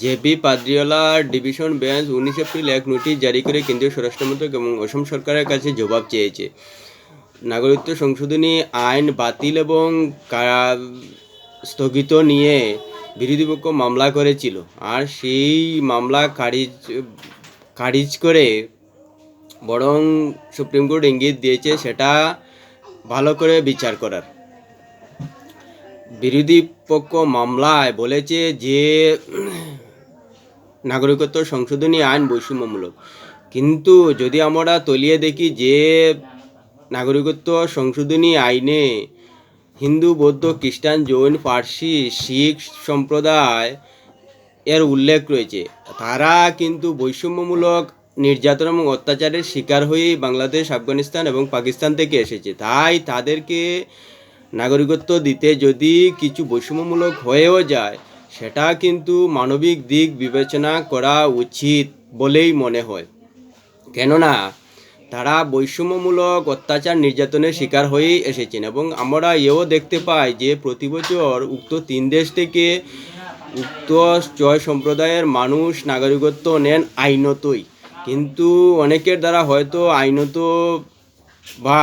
JP পাদ্রিওয়ালার division bench উনিশ April এক নোটিশ জারি করে কেন্দ্রীয় স্বরাষ্ট্রমন্ত্রক এবং অসম সরকারের কাছে জবাব চেয়েছে। নাগরিকত্ব সংশোধনী আইন বাতিল এবং স্থগিত নিয়ে বিরোধী পক্ষ মামলা করেছিল। আর সেই মামলা খারিজ খারিজ করে বরং সুপ্রিম কোর্ট ইঙ্গিত দিয়েছে সেটা ভালো করে বিচার করার। বিরোধী পক্ষ মামলায় বলেছে যে নাগরিকত্ব সংশোধনী আইন বৈষম্যমূলক। কিন্তু যদি আমরা তলিয়ে দেখি যে নাগরিকত্ব সংশোধনী আইনে হিন্দু, বৌদ্ধ, খ্রিস্টান, জৈন পার্সি শিখ সম্প্রদায় এর উল্লেখ রয়েছে। তারা কিন্তু বৈষম্যমূলক নির্যাতন এবং অত্যাচারের শিকার হয়েই বাংলাদেশ, আফগানিস্তান এবং পাকিস্তান থেকে এসেছে। তাই তাদেরকে নাগরিকত্ব দিতে যদি কিছু বৈষম্যমূলক হয়েও যায় সেটা কিন্তু মানবিক দিক বিবেচনা করা উচিত বলেই মনে হয়। কেননা, তারা বৈষম্যমূলক অত্যাচার নির্যাতনের শিকার হয়েই এসেছেন এবং আমরা এও দেখতে পাই যে প্রতি বছর উক্ত তিন দেশ থেকে উক্ত জয় সম্প্রদায়ের মানুষ নাগরিকত্ব নেন আইনতই। কিন্তু অনেকের দ্বারা হয়তো আইনত বা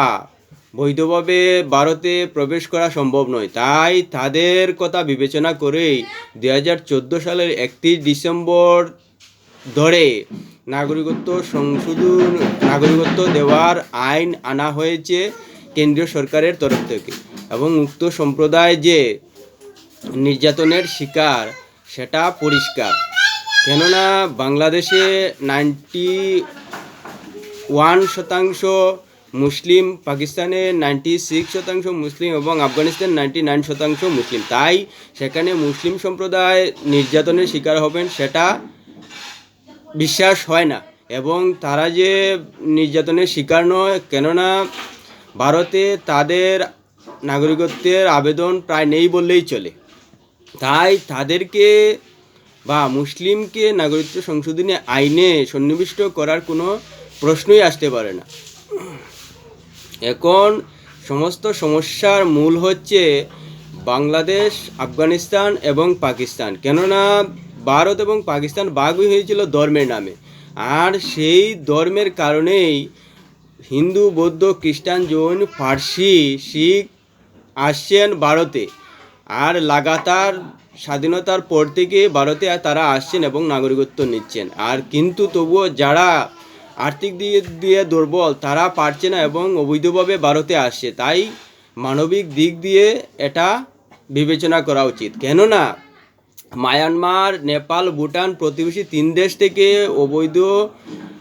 বৈধভাবে ভারতে প্রবেশ করা সম্ভব নয়। তাই তাদের কথা বিবেচনা করেই দু হাজার চোদ্দ সালের একত্রিশ ডিসেম্বর ধরে নাগরিকত্ব সংশোধন, নাগরিকত্ব দেওয়ার আইন আনা হয়েছে কেন্দ্রীয় সরকারের তরফ থেকে এবং উক্ত সম্প্রদায় যে নির্যাতনের শিকার, সেটা পরিষ্কার। কেননা বাংলাদেশে নাইনটি ওয়ান শতাংশ মুসলিম, পাকিস্তানে নাইনটি সিক্স শতাংশ মুসলিম এবং আফগানিস্তান নাইনটি নাইন শতাংশ মুসলিম। তাই সেখানে মুসলিম সম্প্রদায় নির্যাতনের শিকার হবেন সেটা বিশ্বাস হয় না। এবং তারা যে নির্যাতনের শিকার নয়, কেননা ভারতে তাদের নাগরিকত্বের আবেদন প্রায় নেই বললেই চলে। তাই তাদেরকে বা মুসলিমকে নাগরিকত্ব সংশোধনী আইনে সন্নিবিষ্ট করার কোনো প্রশ্নই আসতে পারে না। এখন সমস্ত সমস্যার মূল হচ্ছে বাংলাদেশ, আফগানিস্তান এবং পাকিস্তান। কেননা ভারত এবং পাকিস্তান বাঘই হয়েছিল ধর্মের নামে। আর সেই ধর্মের কারণেই হিন্দু, বৌদ্ধ, খ্রিস্টান, জৈন, ফার্সি, শিখ আসছেন ভারতে। আর লাগাতার স্বাধীনতার পর থেকে ভারতে তারা আসছেন এবং নাগরিকত্ব নিচ্ছেন। আর কিন্তু তবুও যারা আর্থিক দিয়ে দিয়ে দুর্বল, তারা পারছে না এবং অবৈধভাবে ভারতে আসছে। তাই মানবিক দিক দিয়ে এটা বিবেচনা করা উচিত। কেননা, মায়ানমার, নেপাল, ভুটান প্রতিবেশী তিন দেশ থেকে অবৈধ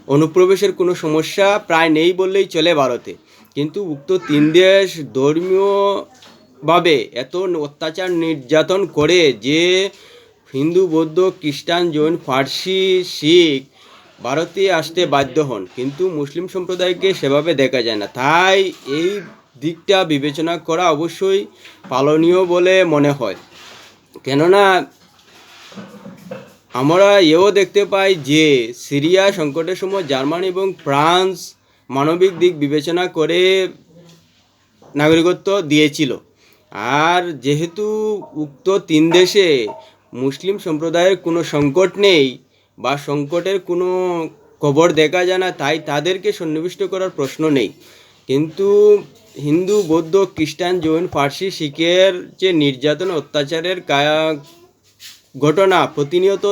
অনুপ্রবেশের কোনো সমস্যা প্রায় নেই বললেই চলে ভারতে। কিন্তু উক্ত তিন দেশ ধর্মীয়ভাবে এত অত্যাচার নির্যাতন করে যে হিন্দু, বৌদ্ধ, খ্রিস্টান, জৈন, ফার্সি, শিখ ভারতে আসতে বাধ্য হন, কিন্তু মুসলিম সম্প্রদায়কে সেভাবে দেখা যায় না। তাই এই দিকটা বিবেচনা করা অবশ্যই পালনীয় বলে মনে হয়। কেননা, আমরা এও দেখতে পাই যে সিরিয়া সংকটের সময় জার্মানি এবং ফ্রান্স মানবিক দিক বিবেচনা করে নাগরিকত্ব দিয়েছিল। আর যেহেতু উক্ত তিন দেশে মুসলিম সম্প্রদায়ের কোনো সংকট নেই বা সংকটের কোনো খবর দেখা যায় না, তাই তাদেরকে সন্নিবিষ্ট করার প্রশ্ন নেই। কিন্তু হিন্দু, বৌদ্ধ, খ্রিস্টান, জৈন, ফার্সি, শিখের যে নির্যাতন, অত্যাচারের ঘটনা প্রতিনিয়ত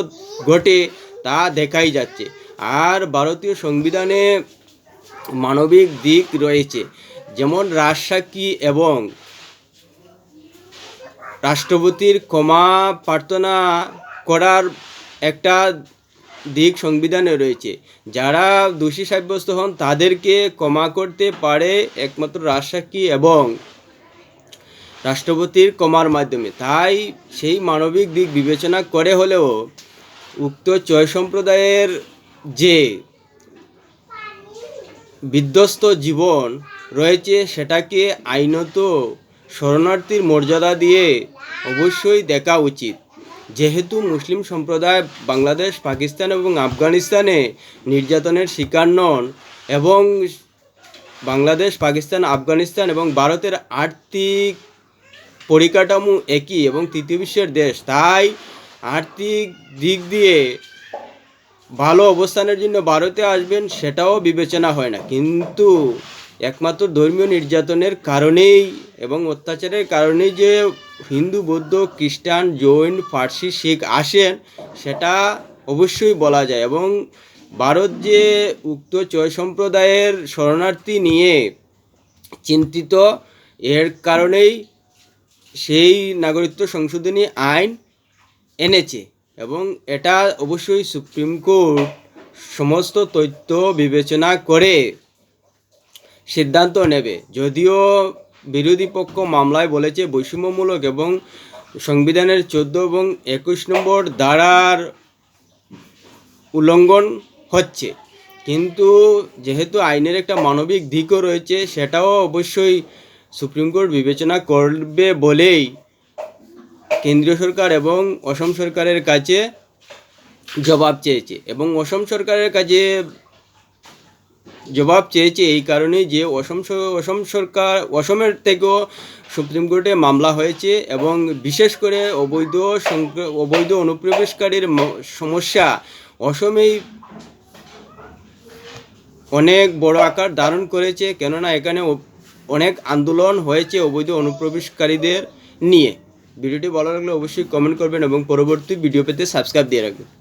ঘটে, তা দেখাই যাচ্ছে। আর ভারতীয় সংবিধানে মানবিক দিক রয়েছে, যেমন রাজসাক্ষী এবং রাষ্ট্রপতির ক্ষমা প্রার্থনা করার একটা দিক সংবিধানে রয়েছে। যারা দোষী সাব্যস্ত হন, তাদেরকে ক্ষমা করতে পারে একমাত্র রাজসাক্ষী এবং রাষ্ট্রপতির কমার মাধ্যমে। তাই সেই মানবিক দিক বিবেচনা করে হলেও উক্ত চয় সম্প্রদায়ের যে বিধ্বস্ত জীবন রয়েছে, সেটাকে আইনত শরণার্থীর মর্যাদা দিয়ে অবশ্যই দেখা উচিত। যেহেতু মুসলিম সম্প্রদায় বাংলাদেশ, পাকিস্তান এবং আফগানিস্তানে নির্যাতনের শিকার নন এবং বাংলাদেশ, পাকিস্তান, আফগানিস্তান এবং ভারতের আর্থিক পরিকাঠামো একই এবং তৃতীয় বিশ্বের দেশ, তাই আর্থিক দিক দিয়ে ভালো অবস্থানের জন্য ভারতে আসবেন সেটাও বিবেচনা হয় না। কিন্তু একমাত্র ধর্মীয় নির্যাতনের কারণেই এবং অত্যাচারের কারণেই যে হিন্দু, বৌদ্ধ, খ্রিস্টান, জৈন, ফার্সি, শিখ আসেন, সেটা অবশ্যই বলা যায় এবং ভারত যে উক্ত চয় সম্প্রদায়ের শরণার্থী নিয়ে চিন্তিত, এর কারণেই সেই নাগরিকত্ব সংশোধনী আইন এনেছে এবং এটা অবশ্যই সুপ্রিম কোর্ট সমস্ত তথ্য বিবেচনা করে সিদ্ধান্ত নেবে। যদিও বিরোধী পক্ষ মামলায় বলেছে বৈষম্যমূলক এবং সংবিধানের চোদ্দ এবং একুশ নম্বর দ্বারার উল্লঙ্ঘন হচ্ছে। কিন্তু যেহেতু আইনের একটা মানবিক দিকও রয়েছে, সেটাও অবশ্যই সুপ্রিম কোর্ট বিবেচনা করবে বলেই কেন্দ্রীয় সরকার এবং অসম সরকারের কাছে জবাব চেয়েছে। এবং অসম সরকারের কাছে জবাব চেয়েছে এই কারণেই যে অসম অসম সরকার, অসমের থেকেও সুপ্রিম কোর্টে মামলা হয়েছে এবং বিশেষ করে অবৈধ অবৈধ অনুপ্রবেশকারীর সমস্যা অসমেই অনেক বড় আকার ধারণ করেছে কেননা এখানে অনেক আন্দোলন হয়েছে অবৈধ অনুপ্রবেশকারীদের নিয়ে। ভিডিওটি ভালো লাগলে অবশ্যই কমেন্ট করবেন এবং পরবর্তী ভিডিও পেতে সাবস্ক্রাইব দিয়ে রাখবেন।